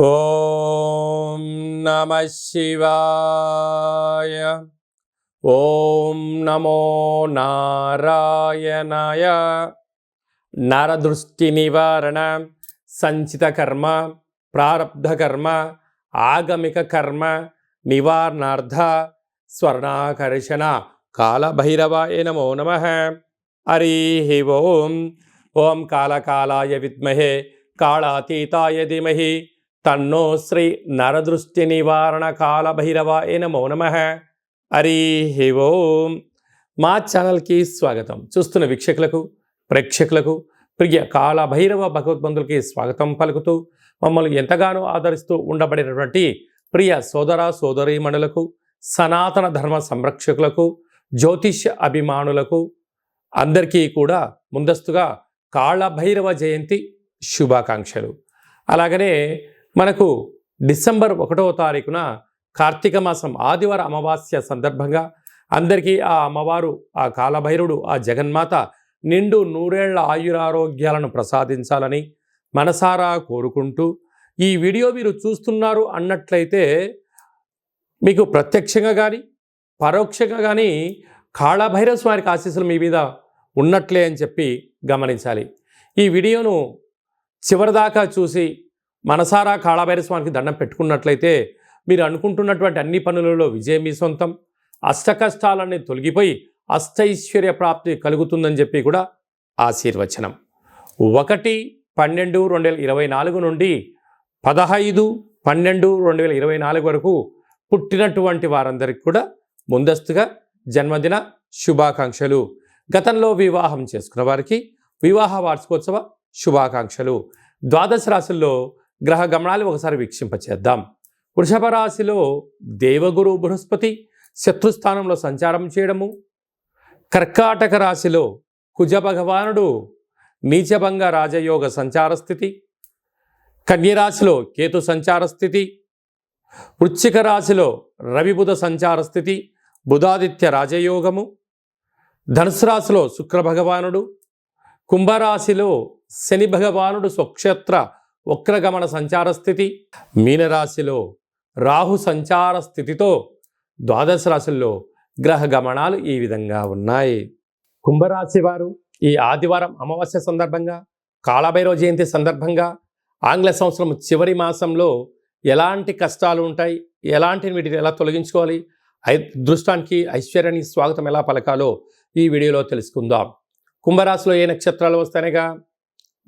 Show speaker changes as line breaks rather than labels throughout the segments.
ఓం నమ శివాయ. ఓం నమో నారాయణాయ. నరదృష్టి నివారణ సంచిత కర్మ ప్రారబ్ధ కర్మ ఆగమిక కర్మ నివారణార్థ స్వర్ణాకర్షణ కాళభైరవాయ నమో నమ. హరి ఓం. ఓం కాళకాలాయ విద్మహే కాళాతీతాయ ధీమహి. తన్నో శ్రీ నరదృష్టి నివారణ కాళభైరవాయ నమో నమ. హరి ఓం. మా ఛానల్కి స్వాగతం. చూస్తున్న వీక్షకులకు ప్రేక్షకులకు ప్రియ కాళభైరవ భగవద్బంధులకి స్వాగతం పలుకుతూ మమ్మల్ని ఎంతగానో ఆదరిస్తూ ఉండబడినటువంటి ప్రియ సోదర సోదరీమణులకు సనాతన ధర్మ సంరక్షకులకు జ్యోతిష్య అభిమానులకు అందరికీ కూడా ముందస్తుగా కాళభైరవ జయంతి శుభాకాంక్షలు. అలాగనే మనకు డిసెంబర్ ఒకటవ తారీఖున కార్తీక మాసం ఆదివార అమావాస్య సందర్భంగా అందరికీ ఆ అమ్మవారు ఆ కాలభైరుడు ఆ జగన్మాత నిండు నూరేళ్ళ ఆయురారోగ్యాలను ప్రసాదించాలని మనసారా కోరుకుంటూ ఈ వీడియో మీరు చూస్తున్నారు అన్నట్లయితే మీకు ప్రత్యక్షంగా కానీ పరోక్షంగా కానీ కాళభైరవ స్వామికి ఆశీస్సులు మీ మీద ఉన్నట్లే అని చెప్పి గమనించాలి. ఈ వీడియోను చివరిదాకా చూసి మనసారా కాళభైరస్వామికి దండం పెట్టుకున్నట్లయితే మీరు అనుకుంటున్నటువంటి అన్ని పనులలో విజయం మీ సొంతం. అష్టకష్టాలన్నీ తొలగిపోయి అష్టైశ్వర్య ప్రాప్తి కలుగుతుందని చెప్పి కూడా ఆశీర్వచనం. ఒకటి పన్నెండు రెండు వేల ఇరవై నాలుగు నుండి పదహైదు పన్నెండు రెండు వేల ఇరవై నాలుగు వరకు పుట్టినటువంటి వారందరికీ కూడా ముందస్తుగా జన్మదిన శుభాకాంక్షలు. గతంలో వివాహం చేసుకున్న వారికి వివాహ వార్షికోత్సవ శుభాకాంక్షలు. ద్వాదశ రాశుల్లో గ్రహ గమనాలు ఒకసారి వీక్షింపచేద్దాం. వృషభ రాశిలో దేవగురు బృహస్పతి శత్రుస్థానంలో సంచారం చేయడము. కర్కాటక రాశిలో కుజ భగవానుడు నీచభంగ రాజయోగ సంచార స్థితి. కన్యరాశిలో కేతు సంచార స్థితి. వృశ్చిక రాశిలో రవిబుధ సంచార స్థితి. బుధాదిత్య రాజయోగము. ధనుసు రాశిలో శుక్ర భగవానుడు. కుంభరాశిలో శని భగవానుడు స్వక్షేత్ర వక్రగమన సంచార స్థితి మీనరాశిలో రాహు సంచార స్థితితో ద్వాదశ రాశుల్లో గ్రహ గమనాలు ఈ విధంగా ఉన్నాయి. కుంభరాశి వారు ఈ ఆదివారం అమావాస్య సందర్భంగా కాళభైరవ జయంతి సందర్భంగా ఆంగ్ల సంవత్సరం చివరి మాసంలో ఎలాంటి కష్టాలు ఉంటాయి ఎలాంటి వీటిని ఎలా తొలగించుకోవాలి ఐ దృష్టానికి ఐశ్వర్యానికి స్వాగతం ఎలా పలకాలో ఈ వీడియోలో తెలుసుకుందాం. కుంభరాశిలో ఏ నక్షత్రాలు వస్తాయిగా?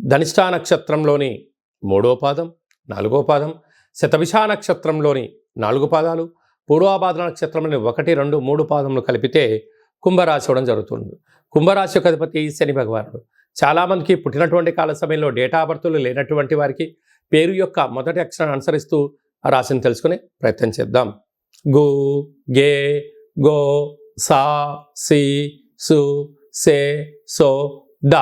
ధనిష్టా నక్షత్రంలోని మూడో పాదం నాలుగో పాదం శతభిషా నక్షత్రంలోని నాలుగు పాదాలు పూర్వాభాద్ర నక్షత్రంలోని ఒకటి రెండు మూడు పాదములు కలిపితే కుంభరాశి అవడం జరుగుతుంది. కుంభరాశి యొక్క అధిపతి శని భగవానుడు. చాలామందికి పుట్టినటువంటి కాల సమయంలో డేటా బర్తులు లేనటువంటి వారికి పేరు యొక్క మొదటి అక్షరాన్ని అనుసరిస్తూ ఆ రాశిని తెలుసుకునే ప్రయత్నం చేద్దాం. గు గే గో సా సి సు సే సో ద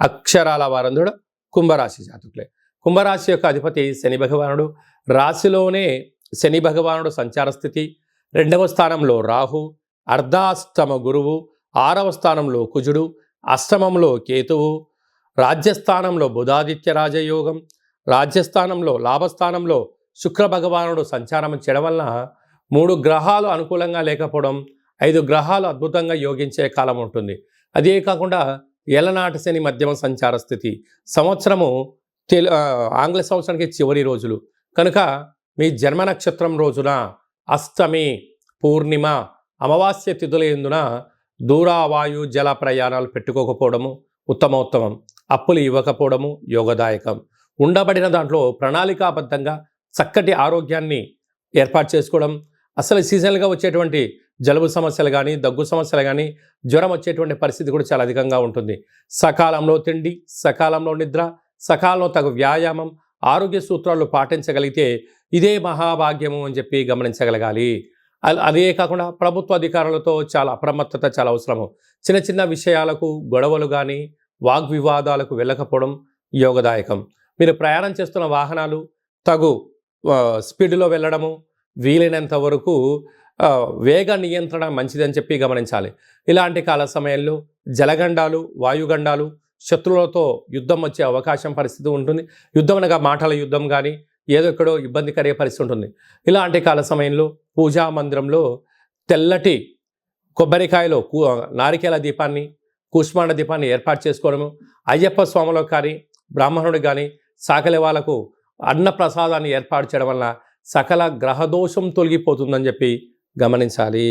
అక్షరాల వారందుడు కుంభరాశి జాతకులే. కుంభరాశి యొక్క అధిపతి శని భగవానుడు. రాశిలోనే శని భగవానుడు సంచార స్థితి. రెండవ స్థానంలో రాహు అర్ధాష్టమ గురువు ఆరవ స్థానంలో కుజుడు అష్టమంలో కేతువు రాజ్యస్థానంలో బుధాదిత్య రాజయోగం రాజ్యస్థానంలో లాభస్థానంలో శుక్ర భగవానుడు సంచారం చేయడం వలన మూడు గ్రహాలు అనుకూలంగా లేకపోవడం ఐదు గ్రహాలు అద్భుతంగా యోగించే కాలం ఉంటుంది. అదే కాకుండా ఏలనాటి శని మధ్యమ సంచార స్థితి. సంవత్సరము తెలు ఆంగ్ల సంవత్సరానికి చివరి రోజులు. కనుక మీ జన్మ నక్షత్రం రోజున అష్టమి పూర్ణిమ అమావాస్య తిథుల ఎందున దూరావాయు జల ప్రయాణాలు పెట్టుకోకపోవడము ఉత్తమోత్తమం. అప్పులు ఇవ్వకపోవడము యోగదాయకం. ఉండబడిన దాంట్లో ప్రణాళికాబద్ధంగా చక్కటి ఆరోగ్యాన్ని ఏర్పాటు చేసుకోవడం అసలు సీజనల్గా వచ్చేటువంటి జలుబు సమస్యలు కానీ దగ్గు సమస్యలు కానీ జ్వరం వచ్చేటువంటి పరిస్థితి కూడా చాలా అధికంగా ఉంటుంది. సకాలంలో తిండి సకాలంలో నిద్ర సకాలంలో తగు వ్యాయామం ఆరోగ్య సూత్రాలు పాటించగలిగితే ఇదే మహాభాగ్యము అని చెప్పి గమనించగలగాలి. అదే కాకుండా ప్రభుత్వ అధికారులతో చాలా అప్రమత్తత చాలా అవసరము. చిన్న చిన్న విషయాలకు గొడవలు కానీ వాగ్వివాదాలకు వెళ్ళకపోవడం యోగదాయకం. మీరు ప్రయాణం చేస్తున్న వాహనాలు తగు స్పీడ్లో వెళ్ళడము వీలైనంత వరకు వేగ నియంత్రణ మంచిదని చెప్పి గమనించాలి. ఇలాంటి కాల సమయంలో జలగండాలు వాయుగండాలు శత్రువులతో యుద్ధం వచ్చే అవకాశం పరిస్థితి ఉంటుంది. యుద్ధం అనగా మాటల యుద్ధం కానీ ఏదో ఎక్కడో ఇబ్బంది కలిగే పరిస్థితి ఉంటుంది. ఇలాంటి కాల సమయంలో పూజా మందిరంలో తెల్లటి కొబ్బరికాయలో కూ నారికేల దీపాన్ని కూష్మాండ దీపాన్ని ఏర్పాటు చేసుకోవడము అయ్యప్ప స్వాములకు కానీ బ్రాహ్మణుడు కానీ సాకలి వాళ్ళకు అన్న ప్రసాదాన్ని ఏర్పాటు చేయడం వల్ల సకల గ్రహదోషం తొలగిపోతుందని చెప్పి గమనించాలి.